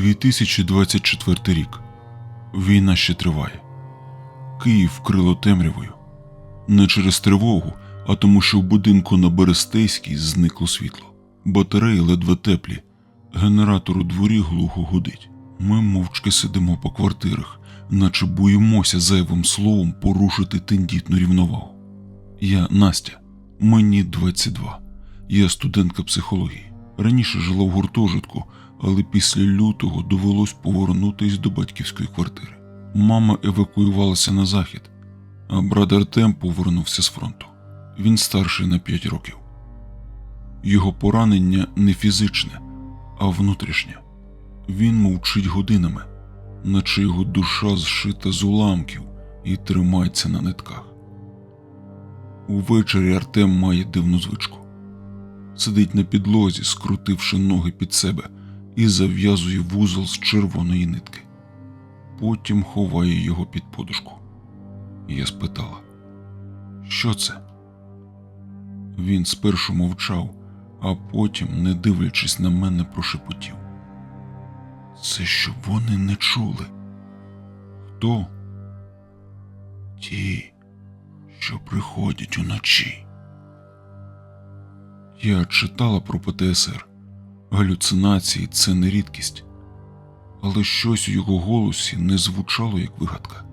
2024 рік. Війна ще триває. Київ вкрило темрявою. Не через тривогу, а тому, що в будинку на Берестейській зникло світло. Батареї ледве теплі, генератор у дворі глухо гудить. Ми мовчки сидимо по квартирах, наче боїмося зайвим словом порушити тендітну рівновагу. Я Настя, мені 22. Я студентка психології. Раніше жила в гуртожитку, але після лютого довелось повернутись до батьківської квартири. Мама евакуювалася на захід, а брат Артем повернувся з фронту. Він старший на 5 років. Його поранення не фізичне, а внутрішнє. Він мовчить годинами, наче його душа зшита з уламків і тримається на нитках. Увечері Артем має дивну звичку. Сидить на підлозі, скрутивши ноги під себе, і зав'язує вузол з червоної нитки. Потім ховає його під подушку. Я спитала, що це? Він спершу мовчав, а потім, не дивлячись на мене, прошепотів. Це щоб вони не чули. Хто? Ті, що приходять уночі. Я читала про ПТСР. Галюцинації це не рідкість, але щось у його голосі не звучало як вигадка.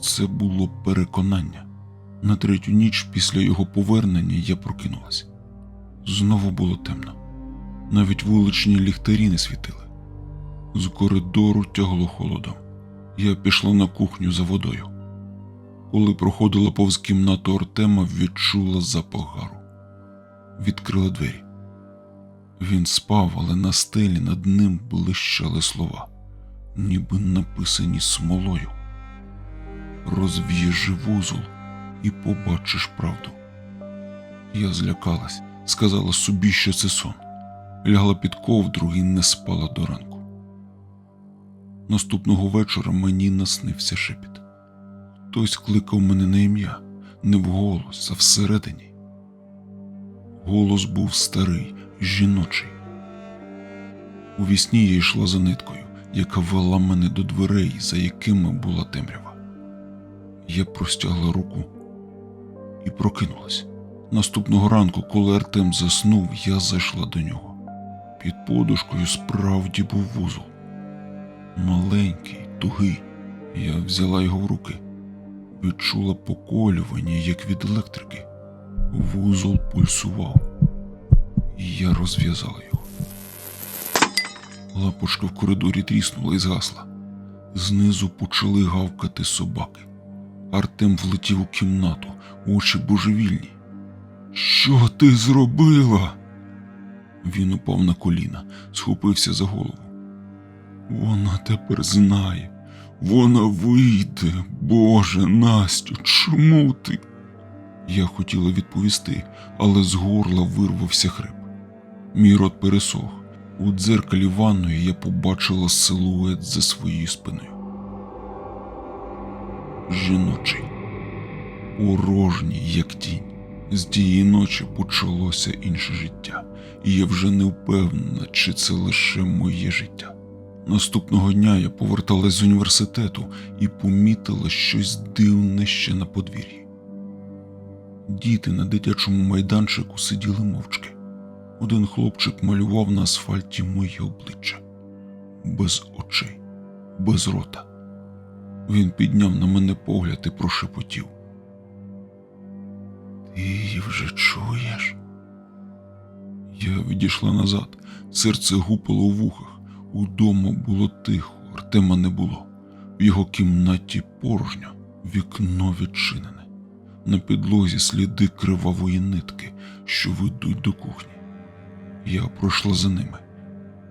Це було переконання. На третю ніч після його повернення я прокинулась. Знову було темно. Навіть вуличні ліхтарі не світили. З коридору тягло холодом. Я пішла на кухню за водою. Коли проходила повз кімнату Артема, відчула запах гару. Відкрила двері. Він спав, але на стелі над ним блищали слова, ніби написані смолою. Розв'яжи вузол і побачиш правду. Я злякалась, сказала собі, що це сон, лягла під ковдру і не спала до ранку. Наступного вечора мені наснився шепіт. Хтось кликав мене на ім'я, не вголос, а всередині. Голос був старий, жіночий. У вісні я йшла за ниткою, яка вела мене до дверей, за якими була темрява. Я простягла руку і прокинулась. Наступного ранку, коли Артем заснув, я зайшла до нього. Під подушкою справді був вузол. Маленький, тугий. Я взяла його в руки, відчула поколювання, як від електрики. Вузол пульсував, і я розв'язала його. Лапушка в коридорі тріснула і згасла. Знизу почали гавкати собаки. Артем влетів у кімнату, очі божевільні. Що ти зробила? Він упав на коліна, схопився за голову. Вона тепер знає. Вона вийде. Боже, Настю, чому ти? Я хотіла відповісти, але з горла вирвався хрип. Мій рот пересох. У дзеркалі ванної я побачила силует за своєю спиною. Жіночий, порожній, як тінь. З тієї ночі почалося інше життя, і я вже не впевнена, чи це лише моє життя. Наступного дня я поверталась з університету і помітила щось дивне ще на подвір'ї. Діти на дитячому майданчику сиділи мовчки. Один хлопчик малював на асфальті моє обличчя без очей, без рота. Він підняв на мене погляд і прошепотів. Ти її вже чуєш? Я відійшла назад, серце гупало у вухах. Удома було тихо, Артема не було. В його кімнаті порожньо, вікно відчинене. На підлозі сліди кривавої нитки, що ведуть до кухні. Я пройшла за ними.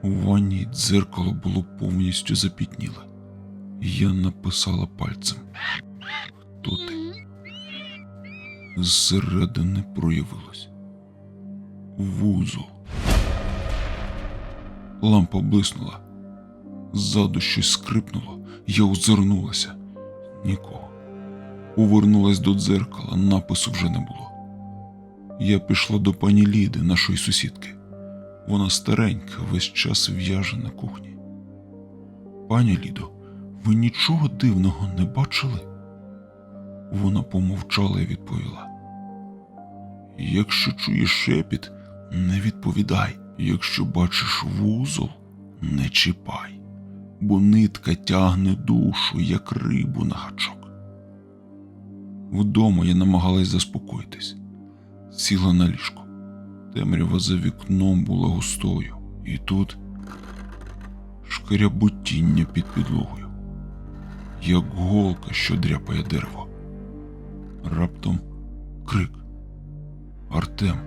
У ванні дзеркало було повністю запітніле. Я написала пальцем. Хто ти? Зсередини проявилось. Вузол. Лампа блиснула. Ззаду щось скрипнуло, я озирнулася. Нікого. Повернулась до дзеркала, напису вже не було. Я пішла до пані Ліди, нашої сусідки. Вона старенька, весь час в'яже на кухні. Пані Лідо, ви нічого дивного не бачили? Вона помовчала і відповіла. Якщо чуєш шепіт, не відповідай. Якщо бачиш вузол, не чіпай, бо нитка тягне душу, як рибу на гачок. Вдома я намагалась заспокоїтись, сіла на ліжко. Темрява за вікном була густою, і тут шкаряботіння під підлогою, як голка, що дряпає дерево. Раптом крик. Артем.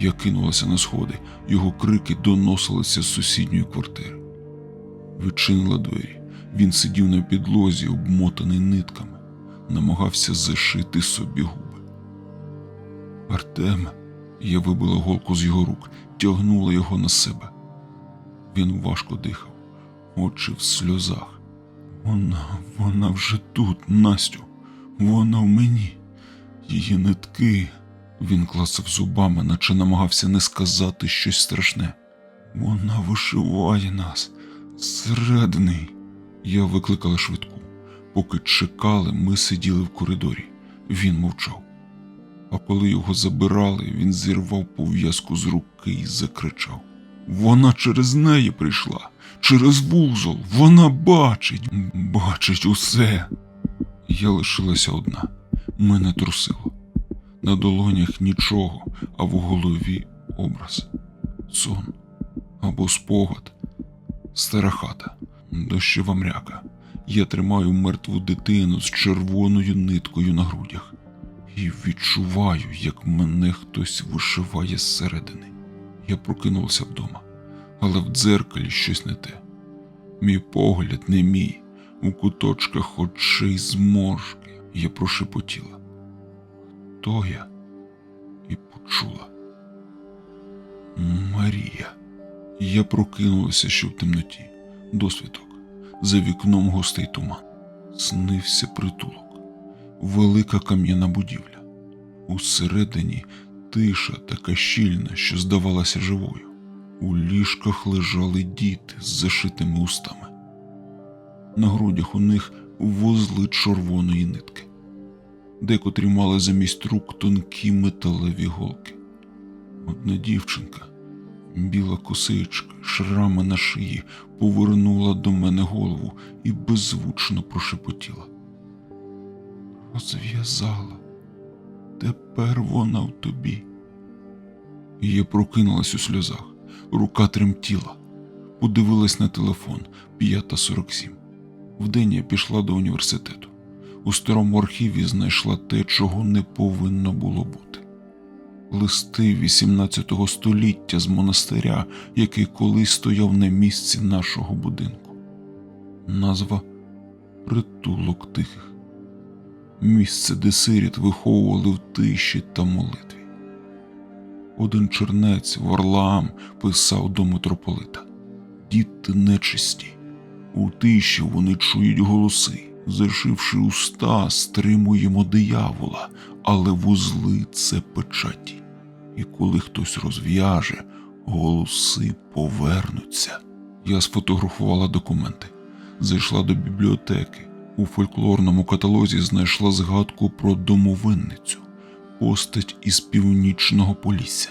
Я кинулася на сходи, його крики доносилися з сусідньої квартири. Відчинила двері. Він сидів на підлозі, обмотаний нитками, намагався зашити собі губи. Артеме, я вибила голку з його рук, тягнула його на себе. Він важко дихав, очі в сльозах. Вона, вона вже тут, Настю, вона в мені, її нитки. Він клацав зубами, наче намагався не сказати щось страшне. Вона вишиває нас зсередини. Я викликала швидку. Поки чекали, ми сиділи в коридорі. Він мовчав. А коли його забирали, він зірвав пов'язку з руки і закричав: Вона через неї прийшла, через вузол, вона бачить, бачить усе. Я лишилася одна. Мене трусило. На долонях нічого, а в голові образ, сон або спогад, стара хата, дощова мряка. Я тримаю мертву дитину з червоною ниткою на грудях і відчуваю, як мене хтось вишиває зсередини. Я прокинулася вдома, але в дзеркалі щось не те. Мій погляд не мій, у куточках очей зморшки. Я прошепотіла. Хто я? І почула. Марія. Я прокинулася, що в темноті. Досвідок. За вікном густий туман. Снився притулок. Велика кам'яна будівля. Усередині тиша така щільна, що здавалася живою. У ліжках лежали діти з зашитими устами. На грудях у них вузли червоної нитки декотрі мали замість рук тонкі металеві голки. Одна дівчинка, біла косичка, шрами на шиї, повернула до мене голову і беззвучно прошепотіла. Розв'язала, тепер вона в тобі. Я прокинулась у сльозах, рука тремтіла, подивилась на телефон 5.47. Вдень я пішла до університету у старому архіві знайшла те, чого не повинно було бути. Листи 18 століття з монастиря, який колись стояв на місці нашого будинку. Назва Притулок тихих. Місце, де сиріт виховували в тиші та молитві. Один чернець Варлаам писав до митрополита Діти нечисті, у тиші вони чують голоси зашивши уста, стримуємо диявола, але вузли це печаті. І коли хтось розв'яже, голоси повернуться. Я сфотографувала документи, зайшла до бібліотеки. У фольклорному каталозі знайшла згадку про домовинницю, постать із північного полісся.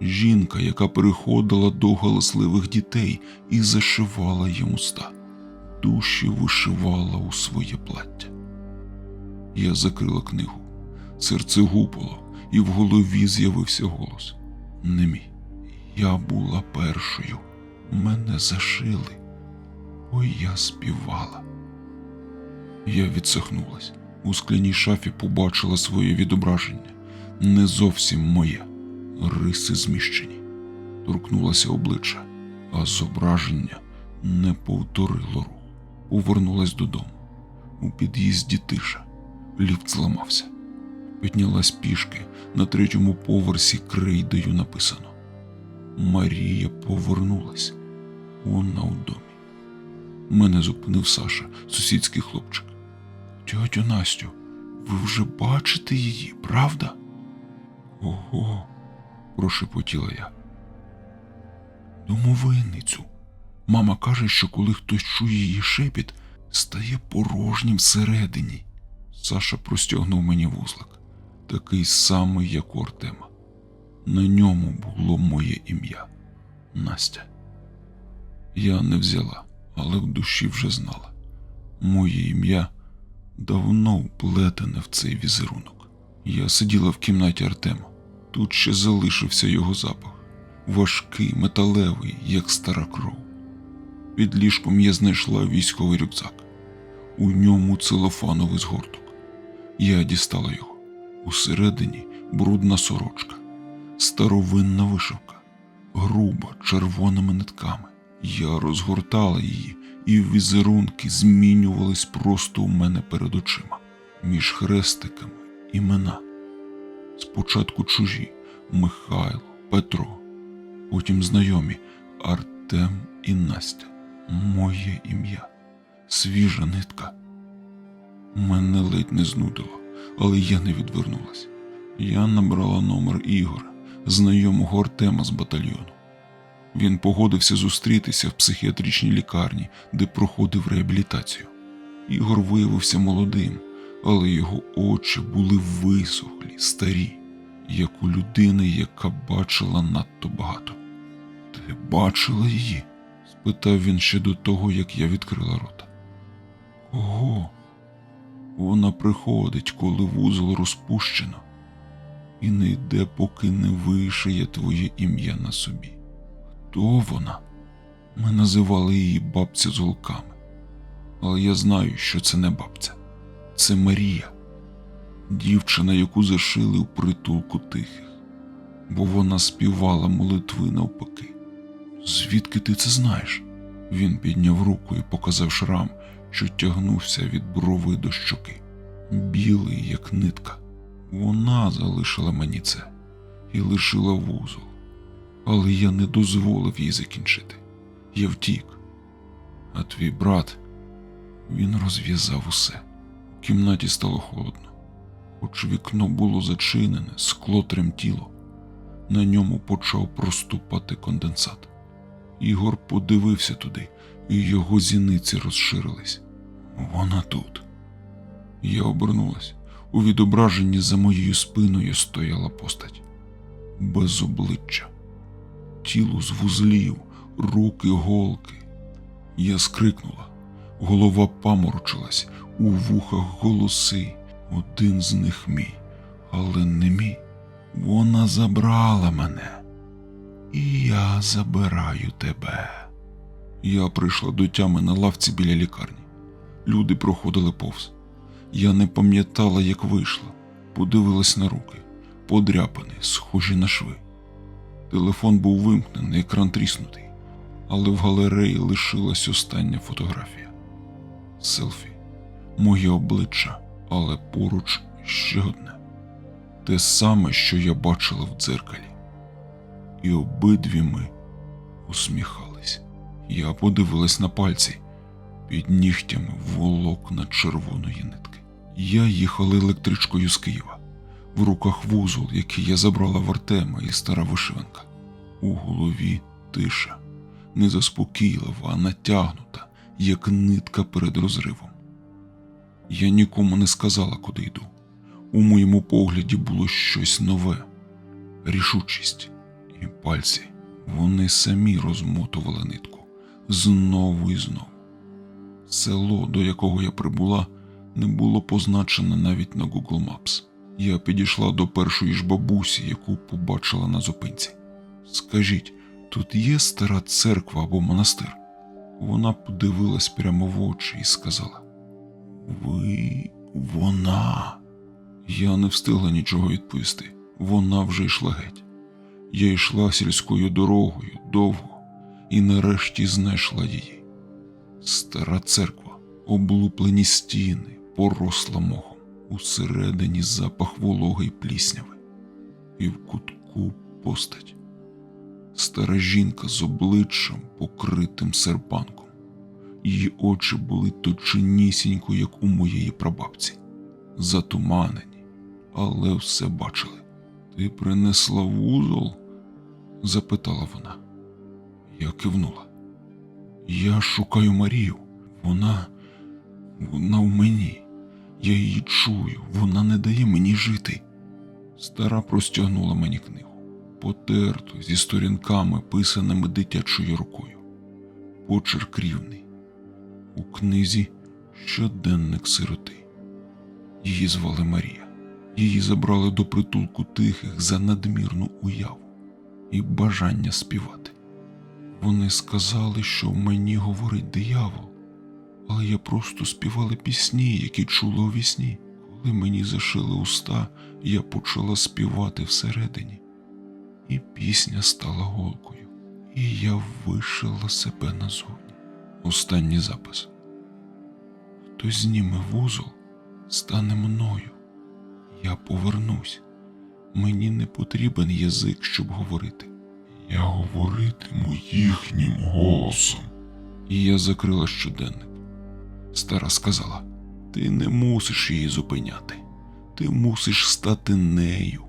Жінка, яка переходила до галасливих дітей і зашивала їм уста душі вишивала у своє плаття. Я закрила книгу, серце гупало, і в голові з'явився голос. Не мій. Я була першою, мене зашили, ой я співала. Я відсахнулась. У скляній шафі побачила своє відображення, не зовсім моє, риси зміщені, торкнулася обличчя, а зображення не повторило рух повернулась додому. У під'їзді тиша, ліфт зламався. Піднялась пішки на третьому поверсі крейдою написано: Марія повернулась. Вона у домі. Мене зупинив Саша, сусідський хлопчик. Тьотю Настю, ви вже бачите її, правда? Ого, прошепотіла я. Домовинницю, Мама каже, що коли хтось чує її шепіт, стає порожнім всередині. Саша простягнув мені вузлик, такий самий, як у Артема. На ньому було моє ім'я Настя. Я не взяла, але в душі вже знала. Моє ім'я давно вплетене в цей візерунок. Я сиділа в кімнаті Артема. Тут ще залишився його запах, важкий, металевий, як стара кров. Під ліжком я знайшла військовий рюкзак. У ньому целофановий згорток. Я дістала його. Усередині брудна сорочка, старовинна вишивка, груба червоними нитками. Я розгортала її, і візерунки змінювались просто у мене перед очима, між хрестиками імена. Спочатку чужі Михайло, Петро, потім знайомі Артем і Настя. Моє ім'я, свіжа нитка. Мене ледь не знудило, але я не відвернулась. Я набрала номер Ігора, знайомого Артема з батальйону. Він погодився зустрітися в психіатричній лікарні, де проходив реабілітацію. Ігор виявився молодим, але його очі були висохлі, старі, як у людини, яка бачила надто багато. Ти бачила її? спитав він ще до того, як я відкрила рота. Кого? Вона приходить, коли вузол розпущено, і не йде, поки не вишиє твоє ім'я на собі. Хто вона? Ми називали її бабця з голками. Але я знаю, що це не бабця, це Марія, дівчина, яку зашили у притулку тихих, бо вона співала молитви навпаки. Звідки ти це знаєш? Він підняв руку і показав шрам, що тягнувся від брови до щоки, білий, як нитка. Вона залишила мені це і лишила вузол, але я не дозволив їй закінчити. Я втік. А твій брат, він розв'язав усе. У кімнаті стало холодно, хоч вікно було зачинене, скло тремтіло. На ньому почав проступати конденсат. Ігор подивився туди, і його зіниці розширились. Вона тут. Я обернулась. У відображенні за моєю спиною стояла постать без обличчя, тіло з вузлів, руки голки. Я скрикнула, голова паморочилась, у вухах голоси. Один з них мій, але не мій. Вона забрала мене. І я забираю тебе. Я прийшла до тями на лавці біля лікарні. Люди проходили повз. Я не пам'ятала, як вийшла, подивилась на руки, подряпані, схожі на шви. Телефон був вимкнений, екран тріснутий, але в галереї лишилась остання фотографія. Селфі, моє обличчя, але поруч ще одне. Те саме, що я бачила в дзеркалі і обидві ми усміхались. Я подивилась на пальці під нігтями волокна червоної нитки. Я їхала електричкою з Києва, в руках вузол, який я забрала в Артема і стара вишиванка. У голові тиша, не заспокійлива, а натягнута, як нитка перед розривом. Я нікому не сказала, куди йду. У моєму погляді було щось нове, рішучість і пальці. Вони самі розмотували нитку знову і знову. Село, до якого я прибула, не було позначене навіть на Google Maps. Я підійшла до першої ж бабусі, яку побачила на зупинці. Скажіть, тут є стара церква або монастир? Вона подивилась прямо в очі і сказала: Ви вона. Я не встигла нічого відповісти. Вона вже йшла геть. Я йшла сільською дорогою довго і нарешті знайшла її. Стара церква, облуплені стіни, поросла мохом, усередині запах вологи й плісняви, і в кутку постать. Стара жінка з обличчям, покритим серпанком. Її очі були точенісінько, як у моєї прабабці, затуманені, але все бачили. Ти принесла вузол? запитала вона. Я кивнула. Я шукаю Марію. Вона. вона в мені. Я її чую, вона не дає мені жити. Стара простягнула мені книгу, потерту зі сторінками, писаними дитячою рукою. Почерк рівний. У книзі щоденник сироти. Її звали Марія. Її забрали до притулку тихих за надмірну уяву і бажання співати. Вони сказали, що в мені говорить диявол, але я просто співала пісні, які чула у вісні. Коли мені зашили уста, я почала співати всередині, і пісня стала голкою, і я вишила себе назовні. Останній запис. Хтось зніме вузол, стане мною. Я повернусь. Мені не потрібен язик, щоб говорити. Я говоритиму їхнім голосом. І я закрила щоденник. Стара сказала: Ти не мусиш її зупиняти. Ти мусиш стати нею,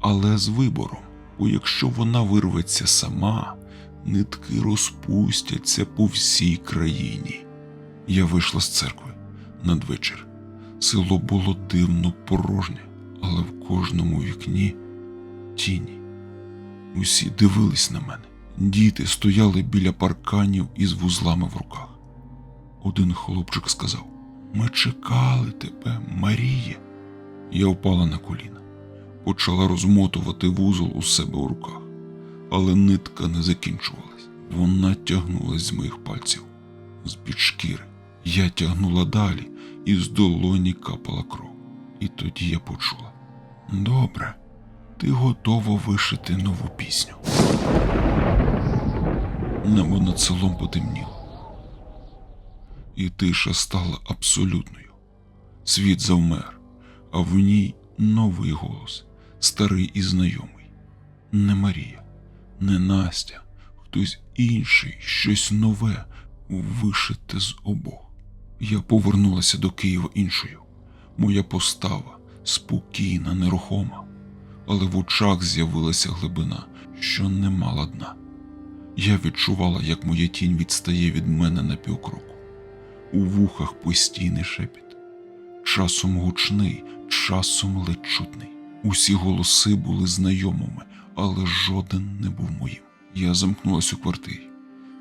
але з вибором, бо якщо вона вирветься сама, нитки розпустяться по всій країні. Я вийшла з церкви надвечір. Село було дивно порожнє, але в кожному вікні тіні. Усі дивились на мене. Діти стояли біля парканів із вузлами в руках. Один хлопчик сказав: Ми чекали тебе, Маріє. Я впала на коліна, почала розмотувати вузол у себе у руках, але нитка не закінчувалась. Вона тягнулась з моїх пальців, з під шкіри. Я тягнула далі, і з долоні капала кров. І тоді я почула: Добре, ти готова вишити нову пісню. Небо над селом потемніло. І тиша стала абсолютною. Світ завмер, а в ній новий голос, старий і знайомий. Не Марія, не Настя, хтось інший, щось нове, вишите з обох. Я повернулася до Києва іншою. Моя постава спокійна, нерухома, але в очах з'явилася глибина, що не мала дна. Я відчувала, як моя тінь відстає від мене на півкроку. У вухах постійний шепіт, часом гучний, часом ледь чутний. Усі голоси були знайомими, але жоден не був моїм. Я замкнулась у квартирі,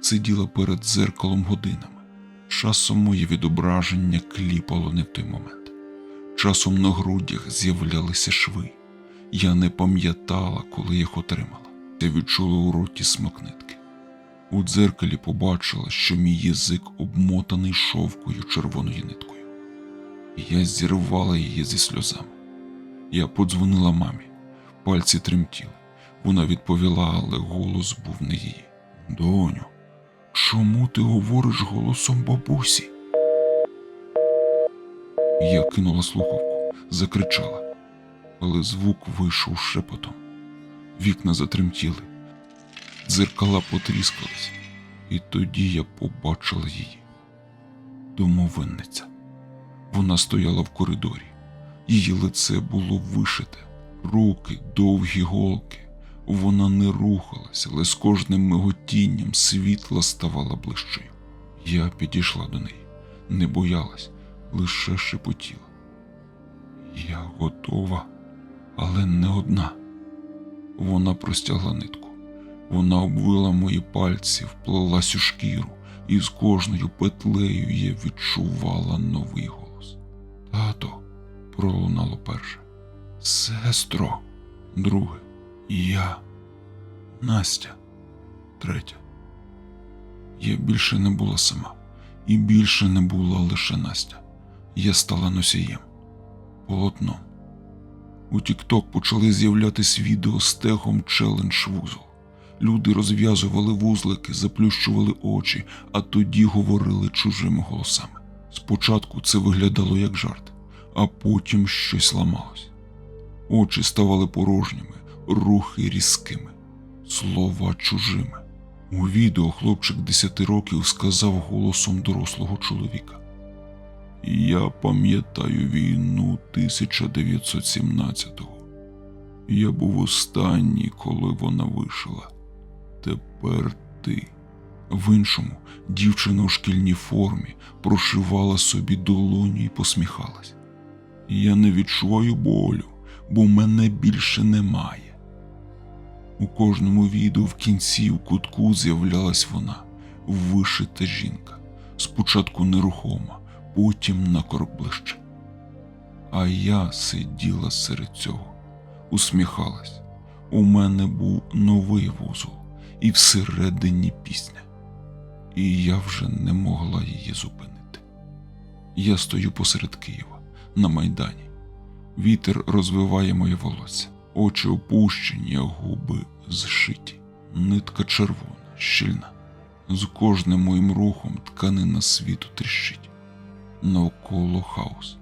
сиділа перед дзеркалом годинами. Часом моє відображення кліпало не в той момент. Часом на грудях з'являлися шви. Я не пам'ятала, коли їх отримала. Я відчула у роті смак нитки. У дзеркалі побачила, що мій язик обмотаний шовкою червоною ниткою. Я зірвала її зі сльозами. Я подзвонила мамі, пальці тремтіли. Вона відповіла, але голос був не її. Доню, чому ти говориш голосом бабусі? Я кинула слухавку, закричала, але звук вийшов шепотом. Вікна затремтіли, дзеркала потріскались, і тоді я побачила її. Домовинниця. Вона стояла в коридорі. Її лице було вишите, руки, довгі голки. Вона не рухалася, але з кожним миготінням світла ставала ближчою. Я підійшла до неї, не боялась, лише шепотіла. Я готова, але не одна. Вона простягла нитку. Вона обвила мої пальці, вплелась у шкіру, і з кожною петлею я відчувала новий голос. Тато, пролунало перше. Сестро, друге. Я, Настя, третя. Я більше не була сама, і більше не була лише Настя. Я стала носієм, полотном. У Тікток почали з'являтись відео з тегом челендж вузол. Люди розв'язували вузлики, заплющували очі, а тоді говорили чужими голосами. Спочатку це виглядало як жарт, а потім щось ламалось. Очі ставали порожніми, рухи різкими, слова чужими. У відео хлопчик 10 років сказав голосом дорослого чоловіка. Я пам'ятаю війну 1917-го. Я був останній, коли вона вийшла. Тепер ти. В іншому дівчина у шкільній формі прошивала собі долоню і посміхалась. Я не відчуваю болю, бо мене більше немає. У кожному відео в кінці у кутку з'являлась вона, вишита жінка, спочатку нерухома, потім на крок ближче. А я сиділа серед цього, усміхалась. У мене був новий вузол і всередині пісня, і я вже не могла її зупинити. Я стою посеред Києва на майдані. Вітер розвиває моє волосся, очі опущені, а губи зшиті, нитка червона, щільна. З кожним моїм рухом тканина світу тріщить. Навколо хаос.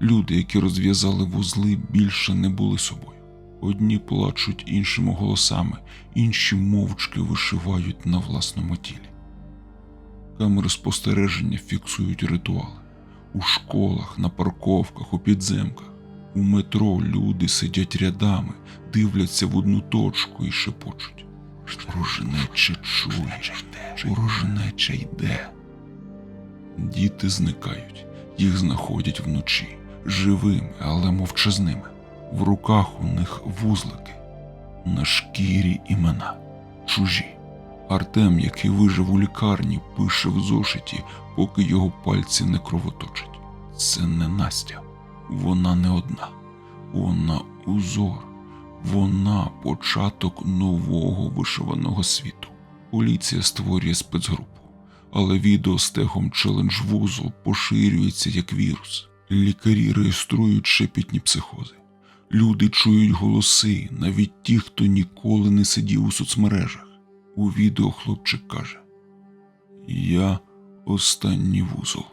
Люди, які розв'язали вузли, більше не були собою. Одні плачуть іншими голосами, інші мовчки вишивають на власному тілі. Камери спостереження фіксують ритуали. У школах, на парковках, у підземках. У метро люди сидять рядами, дивляться в одну точку і шепочуть. Ворожнеча чує, ворожнеча йде. Діти зникають, їх знаходять вночі, живими, але мовчазними. В руках у них вузлики, на шкірі імена, чужі. Артем, який вижив у лікарні, пише в зошиті, поки його пальці не кровоточать. Це не Настя, вона не одна, вона узор, вона початок нового вишиваного світу. Поліція створює спецгрупу, але відео з тегом челендж вузол поширюється як вірус. Лікарі реєструють шепітні психози. Люди чують голоси, навіть ті, хто ніколи не сидів у соцмережах. У відео хлопчик каже: Я останній вузол.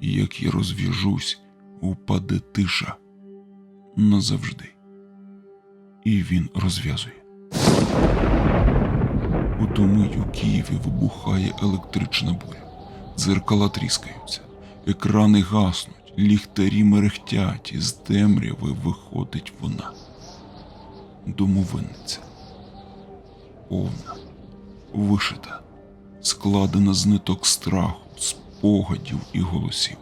Як я розв'яжусь, упаде тиша назавжди. І він розв'язує. У ту мить у Києві вибухає електрична буря, дзеркала тріскаються, екрани гаснуть, ліхтарі мерехтять, із темряви виходить вона. Домовинниця. Повна, вишита, складена з ниток страху, спогадів і голосів.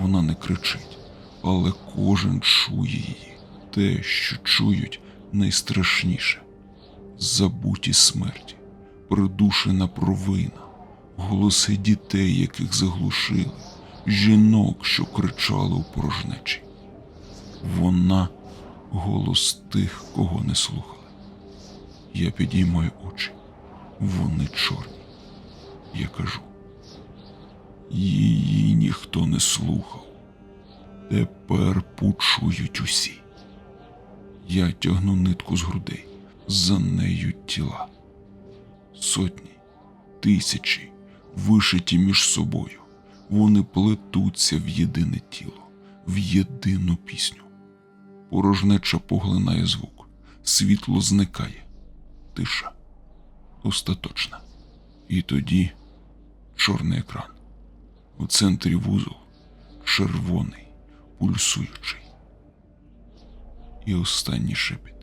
Вона не кричить, але кожен чує її, те, що чують найстрашніше. Забуті смерті, придушена провина, голоси дітей, яких заглушили, жінок, що кричали у порожнечі. Вона голос тих, кого не слухали. Я підіймаю очі, вони чорні. Я кажу. Її ніхто не слухав. Тепер почують усі. Я тягну нитку з грудей, за нею тіла. Сотні, тисячі, вишиті між собою. Вони плетуться в єдине тіло, в єдину пісню. Порожнеча поглинає звук, світло зникає, тиша остаточна. І тоді чорний екран. У центрі вузол червоний, пульсуючий. І останній шепіт.